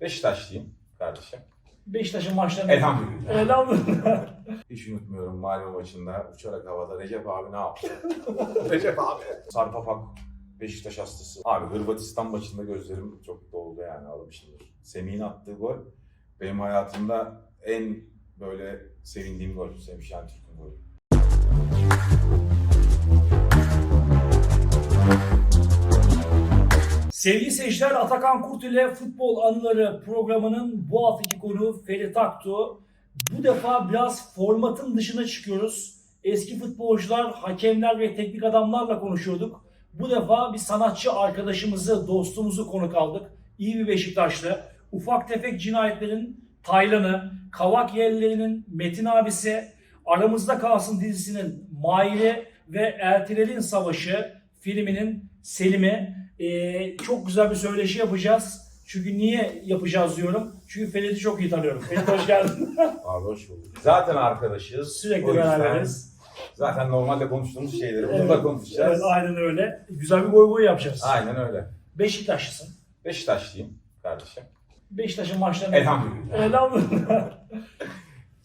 Beşiktaşlıyım kardeşim. Beşiktaş'ın maçlarını... Elhamdülillah. Elhamdülillah. Hiç unutmuyorum Malmö maçında uçarak havada Recep abi ne yaptı? Recep abi. Sarpapak Beşiktaş hastası. Abi Hırvatistan maçında gözlerim çok doldu yani almışımdır. Semih'in attığı gol benim hayatımda en böyle sevindiğim gol. Semih Şentürk'ün golü. Sevgili seyirciler Atakan Kurt ile Futbol Anıları programının bu haftaki konu Ferit Aktu. Bu defa biraz formatın dışına çıkıyoruz. Eski futbolcular, hakemler ve teknik adamlarla konuşuyorduk. Bu defa bir sanatçı arkadaşımızı, dostumuzu konuk aldık. İyi bir Beşiktaşlı. Ufak tefek cinayetlerin Taylan'ı, Kavak Yellerinin Metin abisi, Aramızda Kalsın dizisinin Mahir'i ve Ertirel'in Savaşı filminin Selim'i ee, çok güzel bir söyleşi yapacağız. Çünkü niye yapacağız diyorum. Çünkü Ferit'i çok iyi tanıyorum. Ferit hoş geldin. Abi hoş bulduk. Zaten arkadaşız. Sürekli O yüzden beraberiz. Zaten normalde konuştuğumuz şeyleri Evet, burada konuşacağız. Evet, aynen öyle. Güzel bir goy goy yapacağız. Aynen öyle. Beşiktaşlısın. Beşiktaşlıyım kardeşim. Beşiktaş'ın maçlarını... Elhamdülillah. Elhamdülillah.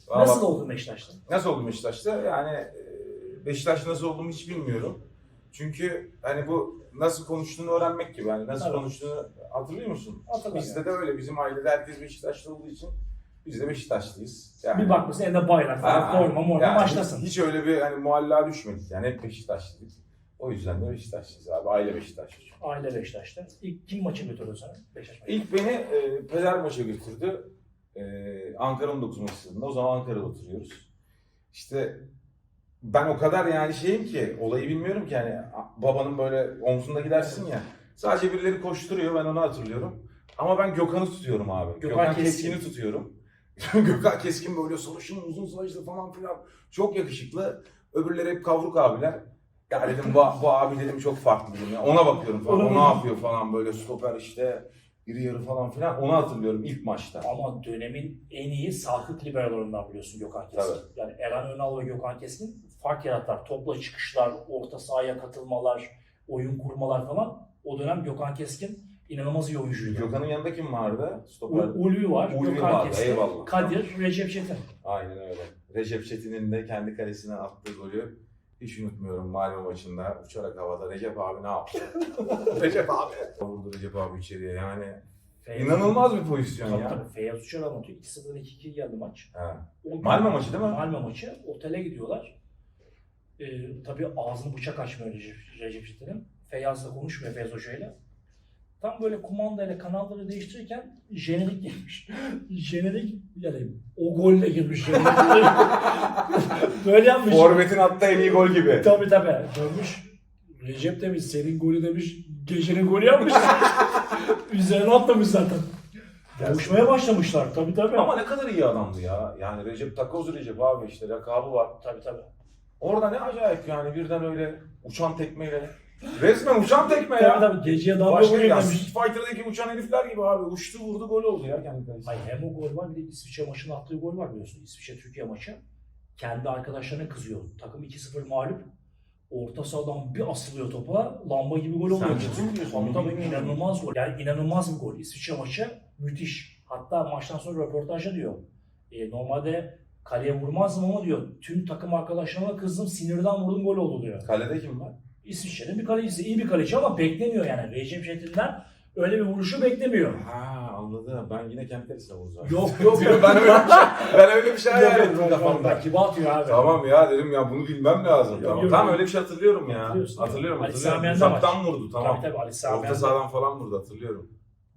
Vallahi- Nasıl oldun Beşiktaş'ta? Nasıl oldum Beşiktaş'ta? Yani e, Beşiktaş nasıl olduğumu hiç bilmiyorum. Çünkü hani bu nasıl konuştuğunu öğrenmek gibi. Yani nasıl Evet. konuştuğunu hatırlıyor musun? Hatırlamıyorum. Bizde de öyle. Bizim ailede herkes Beşiktaşlı olduğu için biz de Beşiktaşlıyız. Yani, Bir bakmışsın elinde bayrak falan, Ha, forma morma yani maçtasın. Hiç öyle bir hani mualla düşmedik. Yani hep Beşiktaşlıyız. O yüzden de Beşiktaşlıyız abi. Aile Beşiktaşlı. Aile Beşiktaş'ta. İlk kim maçı götürdü sana? Beşiktaş maçı. İlk beni e, peder maça götürdü. E, Ankara 19 Mayıs stadında. O zaman Ankara'da oturuyoruz. İşte ben o kadar yani şeyim ki olayı bilmiyorum ki yani babanın böyle omzunda gidersin ya. Sadece birileri koşturuyor ben onu hatırlıyorum. Ama ben Gökhan'ı tutuyorum abi. Gökhan Gökhan, Keskin. Keskin'i tutuyorum. Gökhan Keskin böyle sarışın uzun saçlı falan filan. Çok yakışıklı. Öbürleri hep kavruk abiler. Ya dedim bu, bu abi dedim çok farklı dedim ya. Ona bakıyorum falan. O ne yapıyor falan böyle stoper işte iri yarı falan filan. Onu hatırlıyorum ilk maçta. Ama dönemin en iyi sarkıt liberalarından biliyorsun Gökhan Keskin. Yani Eren Önal ve Gökhan Keskin fark yarattılar. Topla çıkışlar, orta sahaya katılmalar, oyun kurmalar falan. O dönem Gökhan Keskin inanılmaz iyi oyuncuydu. Gökhan'ın yanında kim vardı? Stoper. U- Ulvi var, Ulvi Gökhan vardı, Keskin, eyvallah. Kadir, Recep Çetin. Aynen öyle. Recep Çetin'in de kendi kalesine attığı golü hiç unutmuyorum Malmö maçında uçarak havada Recep abi ne yaptı? Recep abi. Vurdu Recep abi içeriye yani. Feyyaz- inanılmaz bir pozisyon Tabii ya. tabii. Feyyaz Uçar anlatıyor. 2-0'dan 2-2 geldi maç. Ha. O gün- Malmö maçı değil mi? Malmö maçı. Otele gidiyorlar. Ee, tabii ağzını bıçak açmıyor Recep, Recep Çetin'in. Feyyaz'la konuşmuyor Feyyaz Hoca'yla. Tam böyle kumandayla kanalları değiştirirken jenerik girmiş. jenerik yani o golle girmiş böyle yapmış. Forvet'in attığı en iyi gol gibi. Tabii tabii. Dönmüş. Recep demiş senin golü demiş. Gecenin golü yapmış. Üzerine atlamış zaten. Boğuşmaya başlamışlar. Tabii tabii. Ama ne kadar iyi adamdı ya. Yani Recep Takoz Recep abi işte lakabı var. Tabii tabii. Orada ne acayip yani birden öyle uçan tekmeyle. Resmen uçan tekme Tabii ya. tabii. Geceye damga Başka vuruyor ya demiş. Street Fighter'daki uçan herifler gibi abi. Uçtu vurdu gol oldu ya kendi kalesine. Hayır hem o gol var bir de İsviçre maçının attığı gol var biliyorsun. İsviçre Türkiye maçı. Kendi arkadaşlarına kızıyor. Takım 2-0 mağlup. Orta sahadan bir asılıyor topa. Lamba gibi gol oluyor. Sen ciddi mi diyorsun? Tabii tabii inanılmaz gol. Yani inanılmaz bir gol. İsviçre maçı müthiş. Hatta maçtan sonra röportajda diyor. E, normalde kaleye vurmazdım ama diyor. Tüm takım arkadaşlarıma kızdım. Sinirden vurdum gol oldu diyor. Kalede kim var? İsviçre'nin bir kalecisi. iyi bir kaleci ama beklemiyor yani. Recep Çetin'den öyle bir vuruşu beklemiyor. Ha anladım. Ben yine kalesine vuracağım. Yok yok. yok. ben öyle bir şey, ben öyle bir şey hayal ettim kafamda. Rakibi atıyor abi. Tamam ya dedim ya bunu bilmem lazım. Yok, tamam. yok, tamam yok. öyle bir şey hatırlıyorum ya. Hatırlıyorsun, Hatırlıyorum Ali hatırlıyorum. Uzaktan vurdu tamam. Tabii tabii Ali Sami Orta sahadan falan vurdu hatırlıyorum.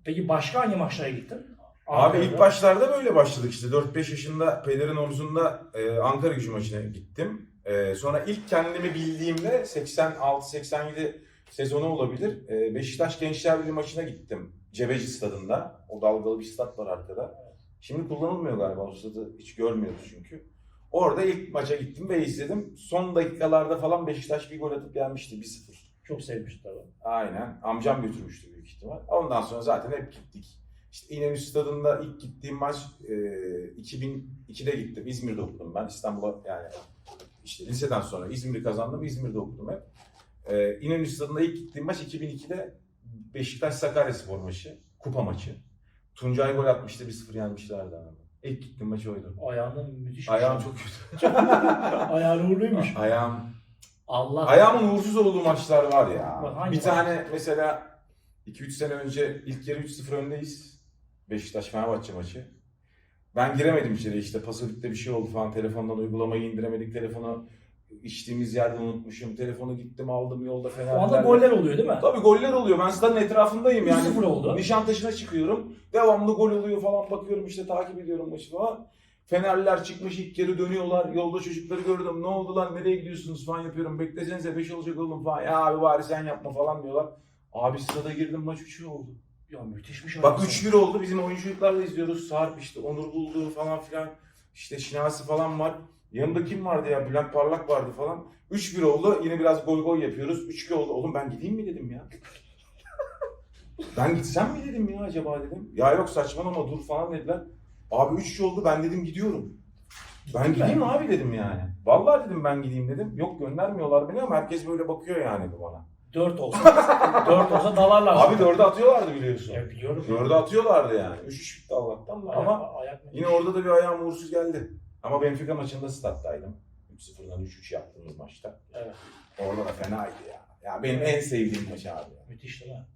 Peki başka hangi maçlara gittin? Abi Ankara'da. ilk başlarda böyle başladık işte 4-5 yaşında pederin omzunda e, Ankara gücü maçına gittim. E, sonra ilk kendimi bildiğimde 86-87 sezonu olabilir. E, Beşiktaş Gençler Birliği maçına gittim. Cebeci stadında. O dalgalı bir stat var arkada. Şimdi kullanılmıyor galiba o stadı hiç görmüyoruz çünkü. Orada ilk maça gittim ve izledim. Son dakikalarda falan Beşiktaş bir gol atıp gelmişti 1-0. Çok sevmiştim tabii. Aynen. Amcam götürmüştü büyük ihtimal. Ondan sonra zaten hep gittik. İşte İnönü Stadı'nda ilk gittiğim maç e, 2002'de gittim. İzmir'de okudum ben. İstanbul'a yani işte liseden sonra İzmir'i kazandım. İzmir'de okudum hep. E, İnönü Stadı'nda ilk gittiğim maç 2002'de Beşiktaş Sakaryaspor maçı. Kupa maçı. Tuncay gol atmıştı 1-0 yenmişlerdi abi. İlk gittim maçı oydu. Ayağının müthiş. Ayağım bir çok kötü. şey. Ayağın uğurluymuş. Ayağım Allah. Ayağımın uğursuz olduğu maçlar var ya. Bak, bir tane mesela 2-3 sene önce ilk yarı 3-0 öndeyiz. Beşiktaş Fenerbahçe maçı. Ben giremedim içeri işte pasolikte bir şey oldu falan telefondan uygulamayı indiremedik telefonu içtiğimiz yerde unutmuşum. Telefonu gittim aldım yolda O Fener'den. anda goller oluyor değil mi? Tabii goller oluyor. Ben stadın etrafındayım yani. 3-0 oldu. Nişantaşı'na çıkıyorum. Devamlı gol oluyor falan bakıyorum işte takip ediyorum maçı falan. Fenerliler çıkmış ilk kere dönüyorlar. Yolda çocukları gördüm. Ne oldu lan nereye gidiyorsunuz falan yapıyorum. Beklesenize 5 olacak oğlum falan. Ya abi bari sen yapma falan diyorlar. Abi sırada girdim maç 3 oldu. Ya müthiş bir şey. Bak oldu. 3-1 oldu. Bizim oyunculuklarla izliyoruz. Sarp işte Onur buldu falan filan. İşte Şinasi falan var. Yanında kim vardı ya? Bülent Parlak vardı falan. 3-1 oldu. Yine biraz goy goy yapıyoruz. 3-2 oldu. Oğlum ben gideyim mi dedim ya. ben gitsem mi dedim ya acaba dedim. Ya yok saçmalama dur falan dediler. Abi 3-3 oldu ben dedim gidiyorum. Ben gideyim abi dedim yani. Vallahi dedim ben gideyim dedim. Yok göndermiyorlar beni ama herkes böyle bakıyor yani bana. 4 olsa 4 olsa dalarlar. Abi dörde atıyorlardı biliyorsun. Ya biliyorum. Dörde atıyorlardı yani. 3-3 bitti Allah'tan da ama ayak yine orada da bir ayağım uğursuz geldi. Ama Benfica maçında stat'taydım. 3-0'dan 3-3 yaptığımız maçta. Evet. Orada da fenaydı ya. Ya benim en sevdiğim maç abi. ya. Müthiş değil mi?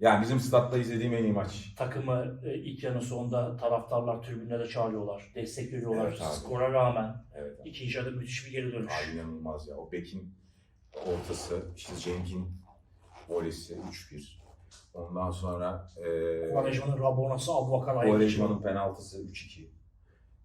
Yani bizim statta izlediğim en iyi maç. Takımı e, ilk yarının sonunda taraftarlar tribünlere çağırıyorlar. Destek veriyorlar. Evet abi. Skora rağmen. Evet. ikinci yarıda müthiş bir geri dönüş. Abi inanılmaz ya. O Bekin ortası, işte Cenk'in volesi 3-1. Ondan sonra e, Quaresma'nın Rabonası Abubakar Quaresma'nın penaltısı 3-2.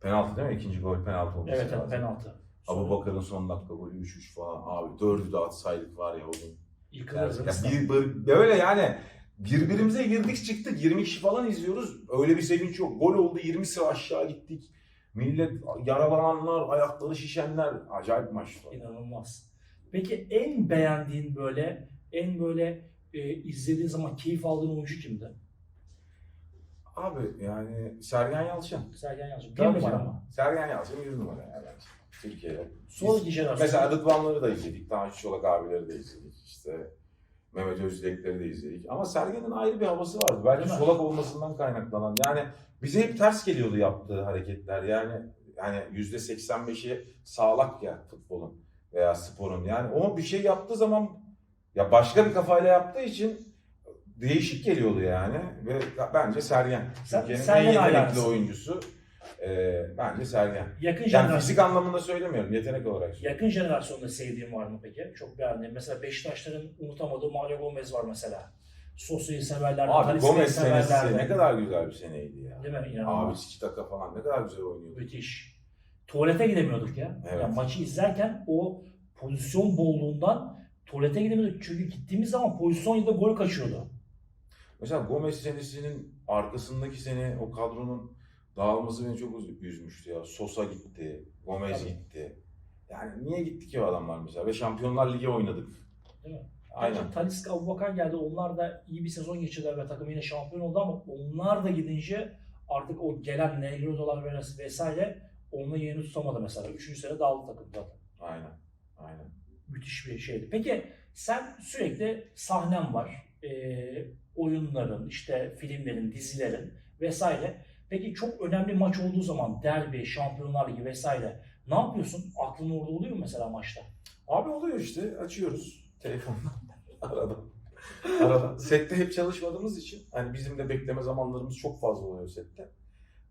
Penaltı değil mi? İkinci gol penaltı olması Evet evet lazım. penaltı. Abu Bakar'ın son dakika golü 3-3 falan. Abi dördü de atsaydık var ya o gün. Yıkılırız. Ya mesela. bir, bir- böyle yani birbirimize girdik çıktık 20 kişi falan izliyoruz. Öyle bir sevinç yok. Gol oldu 20 sıra aşağı gittik. Millet yaralananlar, ayakları şişenler. Acayip maçtı. İnanılmaz. Peki en beğendiğin böyle, en böyle e, izlediğin zaman keyif aldığın oyuncu kimdi? Abi yani Sergen Yalçın. Sergen Yalçın. Bir Tabii numara canım. mı? Sergen Yalçın bir numara yani bence. Türkiye'de. Sonraki jenerasyon. Mesela Rıdvanları da izledik. Tanju Çolak abileri de izledik. İşte Mehmet Özdekleri de izledik. Ama Sergen'in ayrı bir havası vardı. Belki Değil mi? solak olmasından kaynaklanan. Yani bize hep ters geliyordu yaptığı hareketler. Yani yani yüzde 85'i sağlak ya futbolun veya sporun. Yani o bir şey yaptığı zaman ya başka bir kafayla yaptığı için değişik geliyordu yani. Ve bence Sergen. Türkiye'nin Sergen en yetenekli oyuncusu. Ee, bence Sergen. Yakın Yani jenerasyon. fizik anlamında söylemiyorum. Yetenek olarak söylüyorum. Yakın jenerasyonda sevdiğin var mı peki? Çok beğendiğin. Mesela Beşiktaşların unutamadığı Mario Gomez var mesela. Sosya'yı severler. Abi Gomez senesi ne kadar güzel bir seneydi ya. Değil mi? Abi İnanılmaz. Çitaka falan ne kadar güzel oynuyordu. Müthiş. Tuvalete gidemiyorduk ya. Evet. Ya maçı izlerken o pozisyon bolluğundan tuvalete gidemiyorduk. Çünkü gittiğimiz zaman pozisyon ya da gol kaçıyordu. Mesela Gomez senesinin arkasındaki sene o kadronun dağılması beni çok üz- üzmüştü ya. Sosa gitti, Gomez Tabii. gitti. Yani niye gitti ki o adamlar mesela? Ve Şampiyonlar Ligi oynadık. Değil mi? Aynen. Aynen. Talisca Abubakar geldi. Onlar da iyi bir sezon geçirdiler ve takım yine şampiyon oldu ama onlar da gidince artık o gelen Negro'dalar ves- vesaire onunla yerini tutamadı mesela. Üçüncü sene dağıldı takım zaten. Aynen. Aynen. Müthiş bir şeydi. Peki sen sürekli sahnen var. Ee, oyunların, işte filmlerin, dizilerin vesaire. Peki çok önemli maç olduğu zaman derbi, şampiyonlar ligi vesaire ne yapıyorsun? Aklın orada oluyor mu mesela maçta? Abi oluyor işte açıyoruz telefondan arada. Arada. Sette hep çalışmadığımız için hani bizim de bekleme zamanlarımız çok fazla oluyor sette.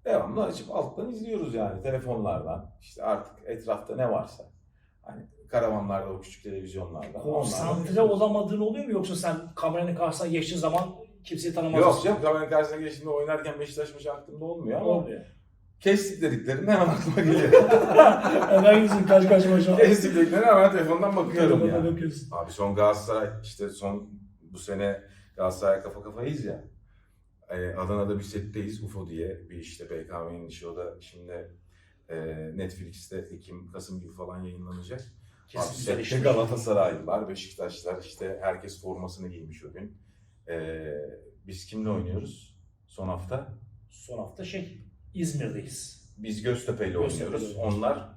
Devamlı açıp alttan izliyoruz yani telefonlardan. İşte artık etrafta ne varsa. Hani karavanlarda o küçük televizyonlarda. Konsantre olamadığın oluyor mu yoksa sen kameranın karşısına geçtiğin zaman kimseyi tanımazsın? Yok canım kameranın karşısına geçtiğimde oynarken Beşiktaş maçı aklımda olmuyor ama Olmuyor. kestik dediklerinde hemen aklıma geliyor. Hemen gitsin kaç kaç maç kestik dediklerinde hemen telefondan bakıyorum Telefonda yani. bakıyorsun. Abi son Galatasaray işte son bu sene Galatasaray kafa kafayız ya. Ee, Adana'da bir setteyiz UFO diye bir işte BKM'nin işi o da şimdi e, Netflix'te Ekim Kasım gibi falan yayınlanacak. Kesin Abi işmiş. Galatasaraylılar, Beşiktaşlar işte herkes formasını giymiş o gün. Ee, biz kimle oynuyoruz son hafta? Son hafta şey İzmir'deyiz. Biz Göztepe Göztepe'yle oynuyoruz. oynuyoruz. Onlar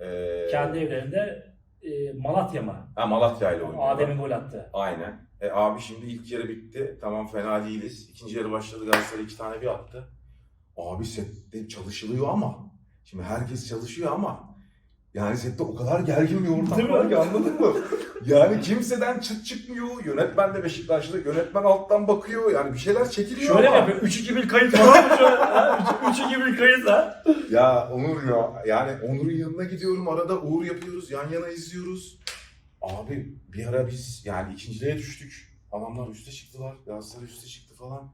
e, Kendi evlerinde e, Malatya mı? ha, Malatya ile oynuyorlar. Adem'in gol attı. Aynen. E abi şimdi ilk yarı bitti. Tamam fena değiliz. İkinci yarı başladı Galatasaray iki tane bir attı. Abi sette çalışılıyor ama. Şimdi herkes çalışıyor ama. Yani sette o kadar gergin bir ortam var ki anladın mı? Yani kimseden çıt çıkmıyor. Yönetmen de Beşiktaşlı. Yönetmen alttan bakıyor. Yani bir şeyler çekiliyor Şöyle ama. yapıyor? 3-2-1 kayıt falan mı? Şöyle, ha? 3-2-1 kayıt ha? Ya Onur ya. Yani Onur'un yanına gidiyorum. Arada Uğur yapıyoruz. Yan yana izliyoruz. Abi bir ara biz yani ikinciliğe düştük. Adamlar üste çıktılar. Galatasaray üste çıktı falan.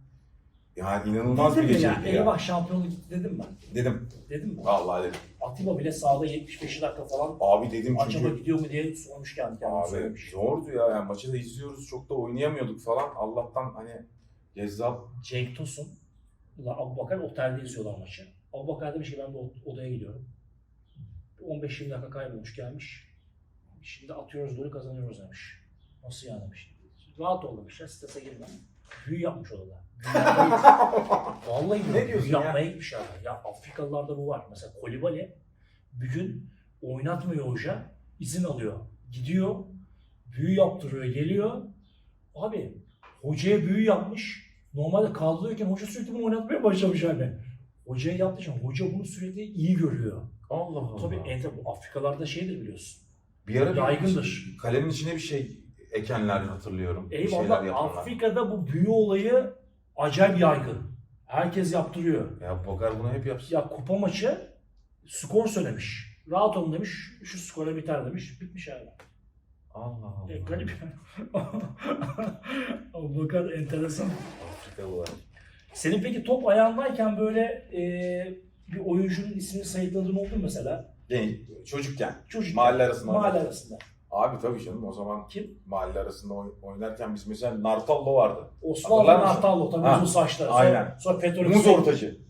Yani inanılmaz bir Dedim mi geceydi ya? ya. Eyvah şampiyonluk gitti dedim ben. Dedim. Dedim mi? Vallahi dedim. Atiba bile sahada 75 dakika falan Abi dedim acaba çünkü. gidiyor mu diye sormuş kendi kendine Abi söylemiş. zordu ya. Yani maçı da izliyoruz. Çok da oynayamıyorduk falan. Allah'tan hani Gezzal Cenk Tosun, Ulan Abu Bakar otelde izliyorlar maçı. Abu Bakar demiş ki ben o- odaya gidiyorum. 15-20 dakika kaybolmuş gelmiş. Şimdi atıyoruz golü kazanıyoruz demiş. Nasıl yani demiş. Rahat ol demiş. ya, Strese girme. Büyü yapmış odada. Vallahi Ne diyorsun büyü ya? yapmaya gitmiş abi. Ya Afrikalılarda bu var. Mesela Kolibali bir gün oynatmıyor hoca. izin alıyor. Gidiyor. Büyü yaptırıyor. Geliyor. Abi hocaya büyü yapmış. Normalde kaldırıyorken hoca sürekli bunu oynatmaya başlamış hani. Hocaya yaptığı için hoca bunu sürekli iyi görüyor. Allah Allah. Tabii ente bu Afrikalarda şeydir biliyorsun. Bir ara bir yaygındır. Kalemin içine bir şey ekenler hatırlıyorum. Eyvallah. Afrika'da bu büyü olayı acayip yaygın. Herkes yaptırıyor. Ya Bakar bunu hep yapsın. Ya kupa maçı skor söylemiş. Rahat olun demiş. Şu skora biter demiş. Bitmiş abi. Allah Allah. E, garip. Bakar enteresan. Afrika var. Senin peki top ayağındayken böyle e, bir oyuncunun ismini sayıkladığın oldu mu mesela? Genç, çocukken. Çocuk. Mahalle arasında Mahalle oynarken. arasında. Abi tabii canım o zaman Kim? mahalle arasında oy- oynarken biz mesela Nartallo vardı. Osmanlı Hatırlar mısın? Nartallo tabii Ha, uzun saçlı. Sonra, aynen. Sonra petrol. Muz ortacı.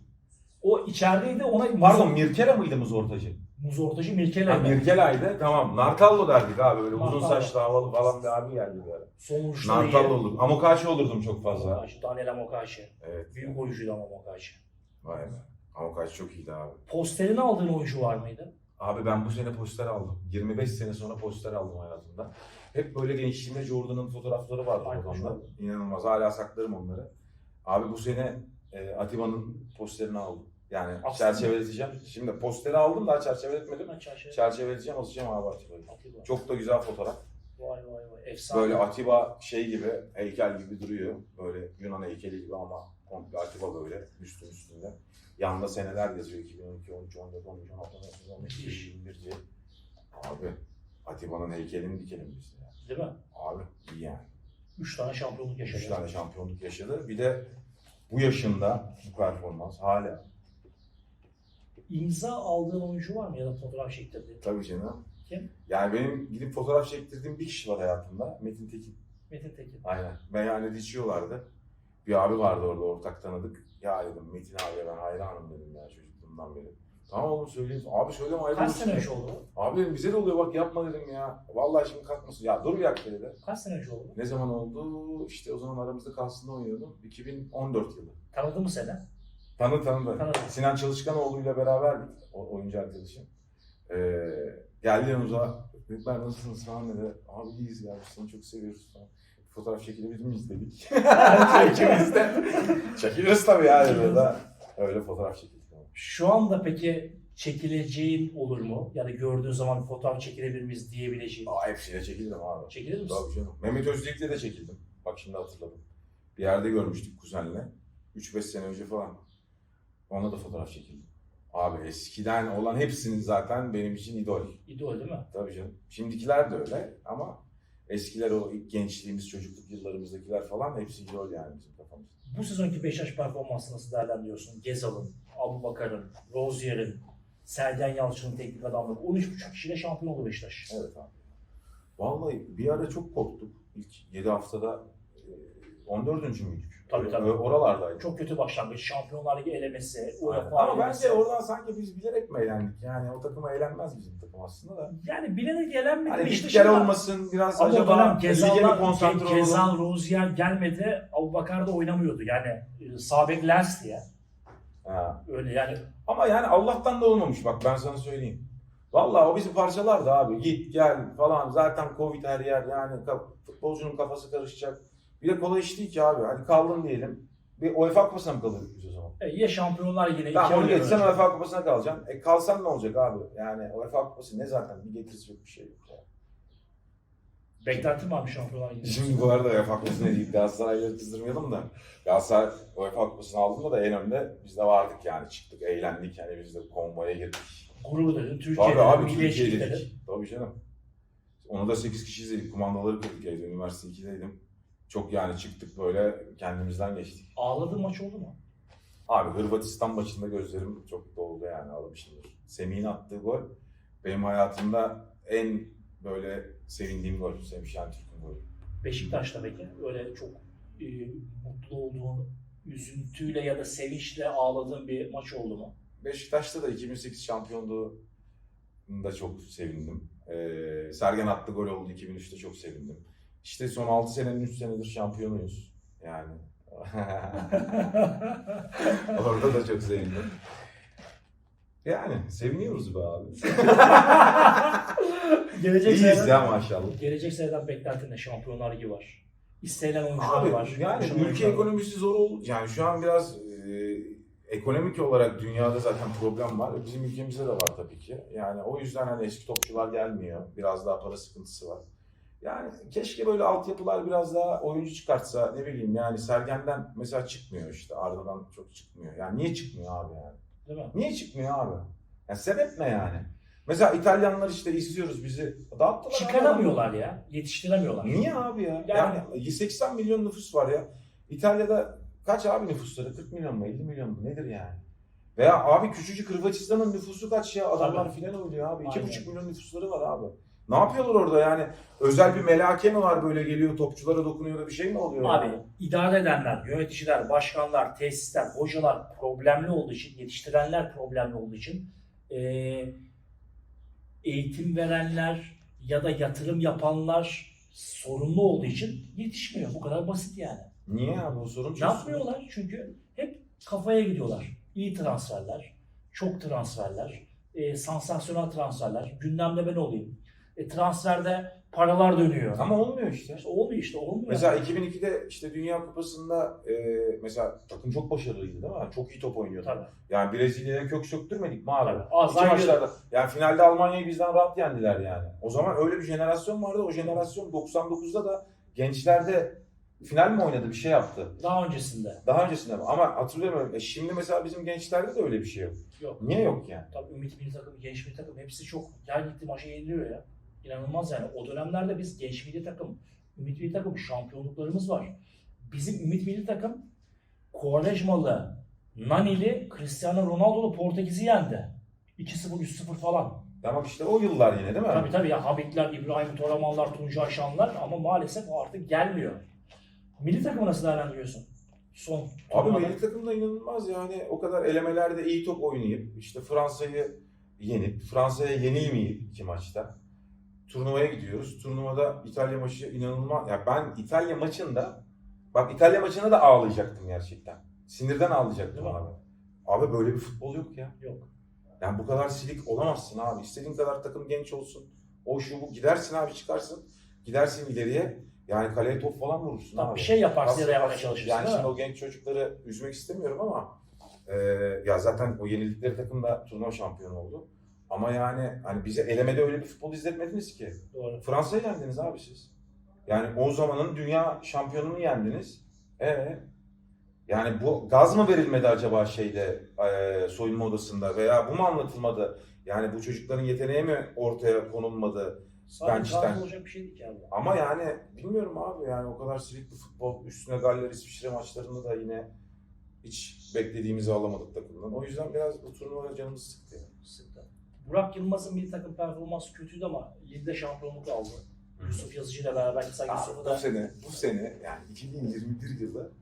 O içerideydi ona Pardon Mirkela mıydı muz ortacı? muz ortacı Ha, Mirkel'e. Mirkela'ydı tamam. Nartallo derdik abi böyle uzun Nartallo. saçlı havalı falan bir abi geldi böyle. Son vuruşları Nartallo olurdum. Amokachi olurdum çok fazla. Mokashi, Daniel Amokashi. Evet. Büyük oyuncuydu ama Mokashi. Vay be. Amokachi çok iyiydi abi. Posterini aldığın oyuncu var mıydı? Abi ben bu sene poster aldım. 25 sene sonra poster aldım hayatımda. Hep böyle gençliğimde Jordan'ın fotoğrafları vardı odamda. İnanılmaz. Hala saklarım onları. Abi bu sene e, Atiba'nın posterini aldım. Yani Aslında. çerçeveleteceğim. Şimdi posteri aldım daha çerçeveletmedim. Aç aç. Çerçeveleyeceğim, asacağım abi Atiba'yı. Atiba. Çok da güzel fotoğraf. Vay vay vay. Efsane. Böyle Atiba şey gibi, heykel gibi duruyor. Böyle Yunan heykeli gibi ama komple Atiba böyle üstün üstünde. Yanında seneler yazıyor 2012, 13, 14, 15, 16, 17, 18, 21 diye. Abi Atiba'nın heykelini dikelim biz de ya. Değil mi? Abi iyi yani. Üç tane şampiyonluk yaşadı. 3 tane şampiyonluk yaşadı. Bir de bu yaşında bu performans hala. İmza aldığın oyuncu var mı ya da fotoğraf çektirdiğin? Tabii canım. Kim? Yani benim gidip fotoğraf çektirdiğim bir kişi var hayatımda. Metin Tekin. Metin Tekin. Aynen. Meyhanede içiyorlardı. Bir abi vardı orada ortak tanıdık. Ya dedim Metin abiye ben hayranım dedim ya çocukluğumdan beri. Tamam oğlum söyleyeyim. Abi söyleme ayrı Kaç sene önce oldu? Abi dedim bize de oluyor bak yapma dedim ya. Vallahi şimdi kalkmasın. Ya dur bir dakika dedi. Kaç sene önce oldu? Ne zaman oldu? İşte o zaman aramızda kalsın oynuyordum. 2014 yılı. Tanıdı mı seni? Tanı tanıdı. Tanıdı. Sinan Çalışkanoğlu'yla beraberdik. O oyuncu arkadaşım. Ee, geldi yanımıza. Çocuklar nasılsınız falan dedi. Abi iyiyiz ya seni çok seviyoruz falan. Fotoğraf çekilebilir miyiz dedik. İkimiz de. Çekiliriz tabii ya dedi. o da. Öyle fotoğraf çekildik. Şu anda peki çekileceğin olur mu? Yani gördüğün zaman fotoğraf çekilebilir miyiz diyebileceğin. Aa hepsiyle çekildim abi. Çekilir misin? Tabii canım. Mehmet Özdeğik'le de çekildim. Bak şimdi hatırladım. Bir yerde görmüştük kuzenle. 3-5 sene önce falan. Onunla da fotoğraf çekildim. Abi eskiden olan hepsinin zaten benim için idol. İdol değil mi? Tabii canım. Şimdikiler de öyle ama eskiler o ilk gençliğimiz, çocukluk yıllarımızdakiler falan hepsi idol yani bizim kafamızda. Bu sezonki Beşiktaş performansını nasıl değerlendiriyorsun? Gezal'ın, Abu Bakar'ın, Rozier'in, Sergen Yalçın'ın teknik adamları. 13,5 kişiyle şampiyon oldu Beşiktaş. Evet abi. Vallahi bir ara çok korktuk. İlk 7 haftada e, 14. müydük? Tabii, tabii. Oralardaydık. Çok kötü başlangıç. Şampiyonlar Ligi elemesi. UEFA Ama elemesi. bence oradan sanki biz bilerek mi eğlendik? Yani o takıma eğlenmez bizim takım aslında da. Yani bilerek elenmedi Hani bir kere olmasın biraz Ama acaba dönem lige mi konsantre olalım? Gezal, Rozier gelmedi. Abu Bakar da oynamıyordu. Yani e, Sabek Lens diye. Ha. Öyle yani Ama yani Allah'tan da olmamış bak ben sana söyleyeyim. Vallahi o bizi parçalardı abi. Git gel falan. Zaten Covid her yer yani futbolcunun kafası karışacak. Bir de kolay iş değil ki abi. Hadi kaldın diyelim. Bir UEFA Kupası'na mı kalırdık biz o zaman? E, ya Şampiyonlar yine Tamam onu ay geçsen önce. UEFA Kupası'na kalacaksın. E kalsan ne olacak abi? Yani UEFA Kupası ne zaten? Bir getirisi yok bir şey yok. ya. Beklentim var mı Şampiyonlar Ligi'nde? Şimdi bu arada UEFA Kupası'na değil Galatasaray'ları kızdırmayalım da. Galatasaray UEFA Kupası'nı aldığında da en önde biz de vardık yani. Çıktık, eğlendik. Yani biz de konvoya girdik. Gurur dedin. Türkiye'de Tabii abi milliyetçilik Türkiye dedin. dedik. Tabii canım. Onu da 8 kişi izledik. Kumandaları kırdık evde. Üniversite 2'deydim. Çok yani çıktık böyle kendimizden geçtik. Ağladığın maç oldu mu? Abi Hırvatistan maçında gözlerim çok doldu yani ağlamışımdır. Semih'in attığı gol benim hayatımda en böyle sevindiğim gol. Semih Şentürk'ün golü. Beşiktaş'ta peki öyle çok e, mutlu olduğun, üzüntüyle ya da sevinçle ağladığın bir maç oldu mu? Beşiktaş'ta da 2008 şampiyonluğunda çok sevindim. Ee, Sergen attı gol oldu 2003'te çok sevindim. İşte son 6 senenin 3 senedir şampiyonuyuz. Yani. Orada da çok sevindim. Yani seviniyoruz be abi. gelecek İyiyiz ya maşallah. gelecek seneden beklentin ne? Şampiyonlar Ligi var. İstenilen oyuncular Abi var. yani konuşulan ülke var. ekonomisi zor oldu. Yani şu an biraz e, ekonomik olarak dünyada zaten problem var. Bizim ülkemizde de var tabii ki. Yani o yüzden hani eski topçular gelmiyor. Biraz daha para sıkıntısı var. Yani keşke böyle altyapılar biraz daha oyuncu çıkartsa ne bileyim yani Sergen'den mesela çıkmıyor işte Arda'dan çok çıkmıyor. Yani niye çıkmıyor abi yani? Değil mi? Niye çıkmıyor abi? Yani sebep ne yani? Mesela İtalyanlar işte izliyoruz bizi. Dağıttılar. abi. Çıkaramıyorlar ya. Yetiştiremiyorlar. Niye abi ya? Yani- Yani, 80 milyon nüfus var ya. İtalya'da kaç abi nüfusları? 40 milyon mu? 50 milyon mu? Nedir yani? Veya abi küçücük Hırvatistan'ın nüfusu kaç ya? Adamlar Tabii. filan oynuyor abi. Aynen. 2,5 milyon nüfusları var abi. Ne yapıyorlar orada yani? Özel bir melake mi var böyle geliyor topçulara dokunuyor da bir şey mi oluyor? Abi yani? idare edenler, yöneticiler, başkanlar, tesisler, hocalar problemli olduğu için, yetiştirenler problemli olduğu için eee, eğitim verenler ya da yatırım yapanlar sorunlu olduğu için yetişmiyor. Bu kadar basit yani. Niye abi o sorun yapmıyorlar? Çünkü hep kafaya gidiyorlar. İyi transferler, çok transferler, e, sansasyonel transferler. Gündemde ben olayım. E, transferde paralar dönüyor. Ama olmuyor işte. İşte olmuyor işte olmuyor. Mesela 2002'de işte Dünya Kupası'nda e, mesela takım çok başarılıydı değil mi? Çok iyi top oynuyordu. Tabii. Yani Brezilya'ya kök söktürmedik mi abi? İki maçlarda. Yani finalde Almanya'yı bizden rahat yendiler yani. O zaman öyle bir jenerasyon vardı. O jenerasyon 99'da da gençlerde final mi oynadı bir şey yaptı. Daha öncesinde. Daha öncesinde? Ama hatırlamıyorum. E şimdi mesela bizim gençlerde de öyle bir şey yok. Yok. Niye yok yani? Tabii Ümit Milli Takım, Genç Milli Takım hepsi çok yer gitti maça yeniliyor ya. İnanılmaz yani. O dönemlerde biz Genç Milli Takım, Ümit Milli Takım şampiyonluklarımız var. Bizim Ümit Milli Takım Quaresmalı, Nanili, Cristiano Ronaldo'lu Portekiz'i yendi. 2-0, 3-0 falan. Tamam işte o yıllar yine değil mi? Tabii tabii ya Habibler, İbrahim Toramanlar, Tuncay Şanlar ama maalesef o artık gelmiyor. Milli takımı nasıl değerlendiriyorsun? Son. Abi turnuvada. milli takım da inanılmaz yani. O kadar elemelerde iyi top oynayıp işte Fransa'yı yenip Fransa'ya yenilmeyip iki maçta turnuvaya gidiyoruz. Turnuvada İtalya maçı inanılmaz. Ya ben İtalya maçında bak İtalya maçına da ağlayacaktım gerçekten. Sinirden ağlayacaktım abi. Abi böyle bir futbol yok ya. Yok. Yani bu kadar silik olamazsın abi. İstediğin kadar takım genç olsun. O şu bu gidersin abi çıkarsın. Gidersin ileriye. Yani kaleye top falan vurursun Tabii abi. bir şey yaparsın ya da yapmaya çalışırsın. Yani şimdi o genç çocukları üzmek istemiyorum ama e, ya zaten o yenildikleri takım da turnuva şampiyonu oldu. Ama yani hani bize elemede öyle bir futbol izletmediniz ki. Doğru. Fransa'yı yendiniz abi siz. Yani o zamanın dünya şampiyonunu yendiniz. Ee, yani bu gaz mı verilmedi acaba şeyde e, soyunma odasında veya bu mu anlatılmadı? Yani bu çocukların yeteneği mi ortaya konulmadı? Sadece Bench'ten. olacak bir şey değil ki abi. Ama yani bilmiyorum abi yani o kadar bir futbol üstüne Galler İsviçre maçlarında da yine hiç beklediğimizi alamadık takımdan. O yüzden biraz bu turnuva canımız sıktı. yani. Sıktı. Burak Yılmaz'ın milli takım performansı kötüydü ama ligde şampiyonluk aldı. Yusuf Yazıcı ile beraber sen Aa, Yusuf'u bu da sene, bu sene yani 2021 yılı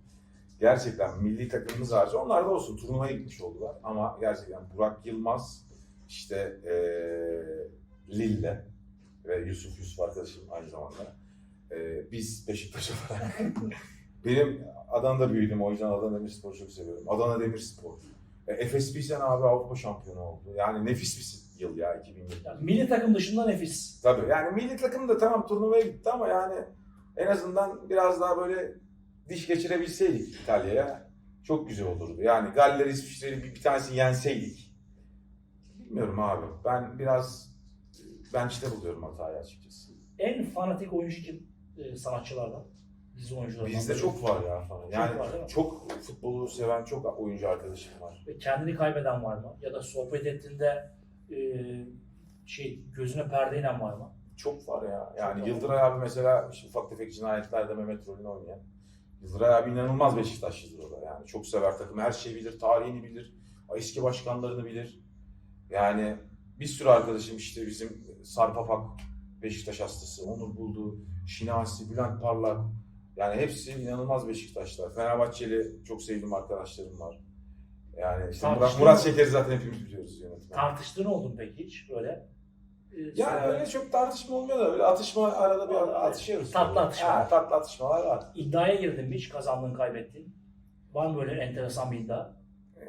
gerçekten milli takımımız harici onlar da olsun turnuvaya gitmiş oldular ama gerçekten Burak Yılmaz işte eee Lille ve Yusuf Yusuf arkadaşım aynı zamanda eee, biz Beşiktaş olarak benim Adana'da büyüdüm o yüzden Adana Demirspor'u çok seviyorum. Adana Demirspor. E, Efes Pilsen abi Avrupa şampiyonu oldu. Yani nefis bir yıl ya 2020. Yani milli takım dışında nefis. Tabii yani milli takım da tamam turnuvaya gitti ama yani en azından biraz daha böyle diş geçirebilseydik İtalya'ya çok güzel olurdu. Yani Galler, İsviçre'yi bir, bir tanesini yenseydik. Bilmiyorum abi. Ben biraz bench'te buluyorum hatayı açıkçası. En fanatik oyuncu kim e, sanatçılardan? Dizi oyuncularından. Bizde çok var ya falan. Yani var, mi? çok futbolu seven çok oyuncu arkadaşım var. Ve kendini kaybeden var mı? Ya da sohbet ettiğinde e, şey gözüne perde inen var mı? Çok var ya. Yani var. Yıldıray abi mesela işte ufak tefek cinayetlerde Mehmet rolünü oynayan. Yıldıray abi inanılmaz Beşiktaşlıdır o da yani. Çok sever takımı. Her şeyi bilir. Tarihini bilir. Eski başkanlarını bilir. Yani bir sürü arkadaşım işte bizim Sarpapak Beşiktaş hastası, Onur Buldu, Şinasi, Bülent Parlak. Yani hepsi inanılmaz Beşiktaşlar. Fenerbahçeli çok sevdiğim arkadaşlarım var. Yani işte Murat, Murat Şeker'i zaten hepimiz biliyoruz yönetmen. Tartıştığın oldu mu peki hiç böyle? E, Yani sonra öyle çok tartışma olmuyor da öyle atışma arada bir atışıyoruz. Tatlı atışmalar. Ha, tatlı atışmalar var. iddiaya girdin mi hiç kazandın kaybettin? Var mı böyle enteresan bir iddia? Ee,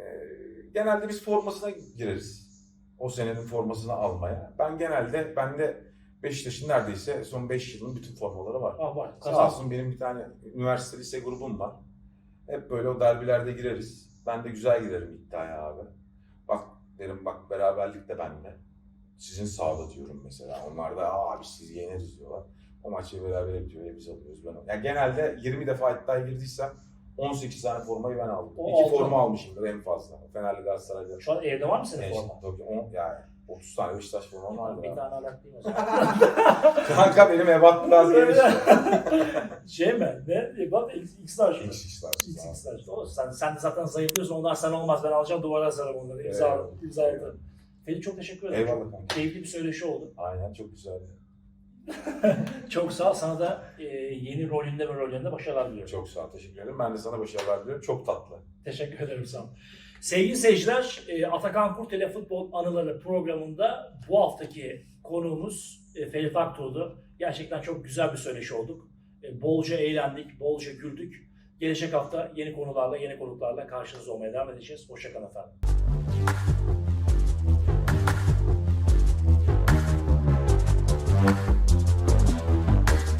genelde biz formasına gireriz. O senenin formasını almaya. Ben genelde bende Beşiktaş'ın neredeyse son 5 yılın bütün formaları var. Ah var. Sağ olsun benim bir tane üniversite lise grubum var. Hep böyle o derbilerde gireriz. Ben de güzel giderim iddiaya abi. Bak derim bak beraberlik de bende. Sizin sağda diyorum mesela. Onlar da "Aa, abi siz yeneriz diyorlar. O maçı beraber bitiyor biz alıyoruz. Ben. Ya genelde 20 defa iddiaya girdiysem 18 tane formayı ben aldım. O İki altı. forma almışımdır en fazla. Fenerli Galatasaray'da. Şu an evde var mı senin forma? tabii, on, yani 30 tane Beşiktaş formam vardı. Bir ya. tane alaklıyım o zaman. Kanka benim ebat biraz geniş. şey mi? Ne? Bak X, X large mı? X, X large. X, X large. Doğru. Sen, sen de zaten zayıflıyorsun. Onlar sana olmaz. Ben alacağım duvara asarım onları. İmza, Evet. imza atarım. Ferit çok teşekkür ederim. Eyvallah Çok kanka. keyifli bir söyleşi oldu. Aynen çok güzeldi. Çok sağ ol. Sana da e, yeni rolünde ve rolünde başarılar diliyorum. Çok sağ ol, teşekkür ederim. Ben de sana başarılar diliyorum. Çok tatlı. Teşekkür ederim sağ ol. Sevgili seyirciler, e, Atakan Kurt ile Futbol Anıları programında bu haftaki konuğumuz e, Ferit Aktuğ'du. Gerçekten çok güzel bir söyleşi olduk. E, Bolca eğlendik, bolca güldük. Gelecek hafta yeni konularla, yeni konuklarla karşınızda olmaya devam edeceğiz. Hoşçakalın efendim.